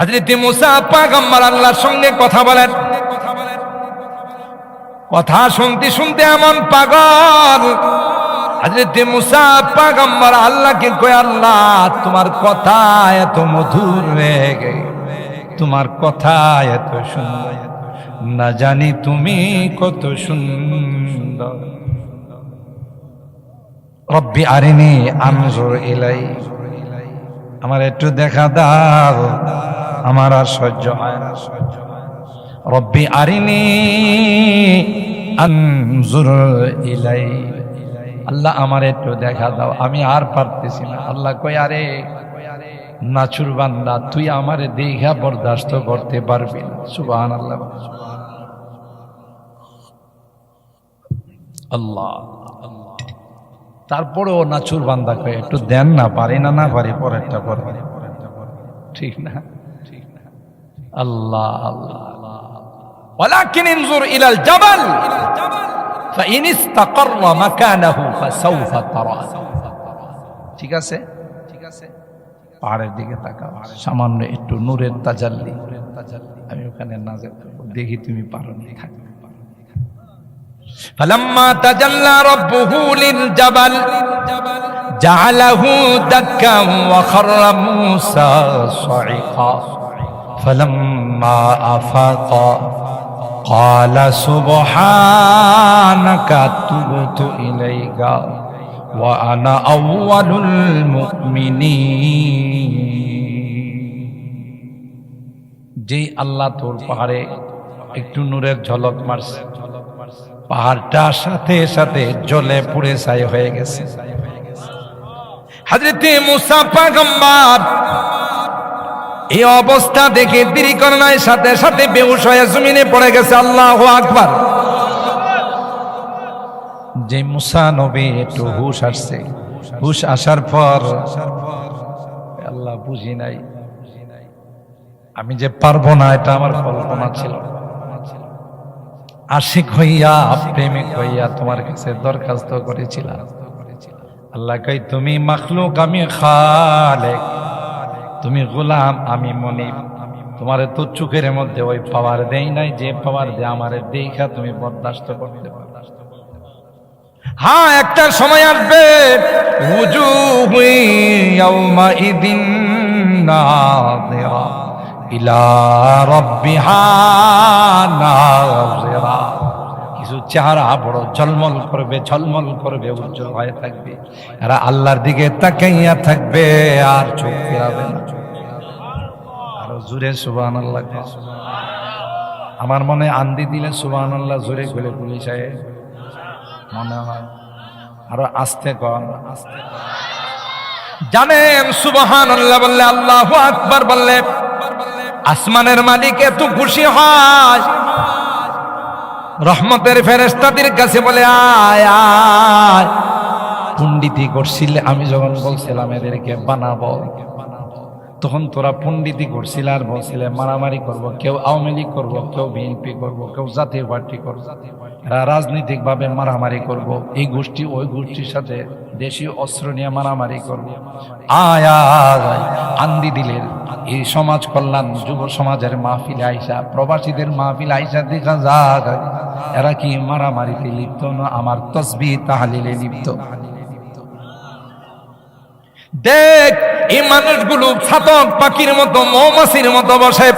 হাজরত মুসা পাগম্বর আল্লাহর সঙ্গে কথা বলেন। কথা শুনতে শুনতে এমন পাগল। হাজরত মুসা পাগম্বর আল্লাহকে কয়, আল্লাহ, তোমার কথা এত মধুর রে তোমার কথা এত সুন্দর। না জানি তুমি কত সুন্দর। রব্বি আরিনি আনজুর ইলাই। আমার একটু দেখা দাও। আমার আর সহ্য হয় না। রব্বি আরিনি ইলাই। আল্লাহ আমার একটু দেখা দাও, আমি আর পারতেছি না। আল্লাহ কই আরে নাচুর বান্দা, তুই আমারে দেখা বরদাস্ত করতে পারবি না। সুবহান আল্লাহ। আল্লাহ তারপরেও নাচুর বান্দা কয়ে, একটু দেন না, পারি না না পারি, পরেরটা পরে ঠিক না? আল্লাহ আল্লাহ ولكن انظر الى الجبل فان استقر مكانه فسوف ترى ঠিক আছে ঠিক আছে পাহাড়ের দিকে তাকাও সামান্য একটু নূরের তাজাল্লি আমি ওখানে নাজেল করব দেখি তুমি পারো নি থাকবে فلما تجلى ربه للجبل جعله دكا وخر موسى صعقا فلما افاق قال سبحانك تبت اليك وانا اول المؤمنين যেই আল্লাহ তোর পাহাড়ে একটু নূরের ঝলক মারছে পাহাড়টা সাথে সাথে জলে পুড়ে ছাই হয়ে গেছে হাজরতে মুসা পাগম্বার, এই অবস্থা দেখে দেরি করোনায় সাথে সাথে বেউস হয়ে জমিনে পড়ে গেছে। আল্লাহ আকবার। যে মুসা নবী একটু হুশ আসছে। হুশ আসার পর, আল্লাহ বুঝি নাই। আমি যে পারব না, এটা আমার কল্পনা ছিল। আশিক হইয়া, প্রেমিক হইয়া তোমার কাছে দরখাস্ত করেছিলাম। আল্লাহ কই তুমি মাখলুক, আমি খালেক। তুমি গোলাম, আমি মনিব। তোমার তো চোখের মধ্যে ওই পাওয়ার দেই নাই, যে পাওয়ার দে আমার দেখা তুমি বরদাস্ত করতে হ্যাঁ একটা সময় আসবে ইলা রাব্বিহা কিছু চেহারা বড় ঝলমল করবে ঝলমল করবে, উজ্জ্বল হয়ে থাকবে। এরা আল্লাহর দিকে তাকাইয়া থাকবে, আর চোখ ফেরাবে না। আরও জুড়ে সুবান আমার মনে আন্দি দিলে সুবান আল্লাহ জোরে খুলে পুলিশ মনে হয়। আরও আস্তে কন আস্তে জানেন সুবহান আল্লাহ বললে আল্লাহ আকবার বললে, আসমানের মালিক এত খুশি হয়। রহমতের ফেরেস্তাদের কাছে বলে, আয় পণ্ডিতি করছিলে, আমি যখন বলছিলাম এদেরকে বানাবো, তখন তোরা পণ্ডিতি করছিল আর বলছিলে, মারামারি করব, কেউ আওয়ামী লীগ করব, কেউ বিএনপি করব, কেউ জাতীয় পার্টি করব। এরা রাজনৈতিক ভাবে মারামারি করব, এই গোষ্ঠী, ওই গোষ্ঠীর সাথে দেশীয় অস্ত্র নিয়ে মারামারি করব। আয়া আন্দি দিলের এই সমাজ কল্যাণ যুব সমাজের মাহফিল আইসা, প্রবাসীদের মাহফিল আইসা দেখা যাক। এরা কি মারামারিতে লিপ্ত না আমার তসবি তাহালিলে লিপ্ত? দেখ, এই মানুষগুলো ছাতক পাখির মতো মৌমাছির মতো বসে।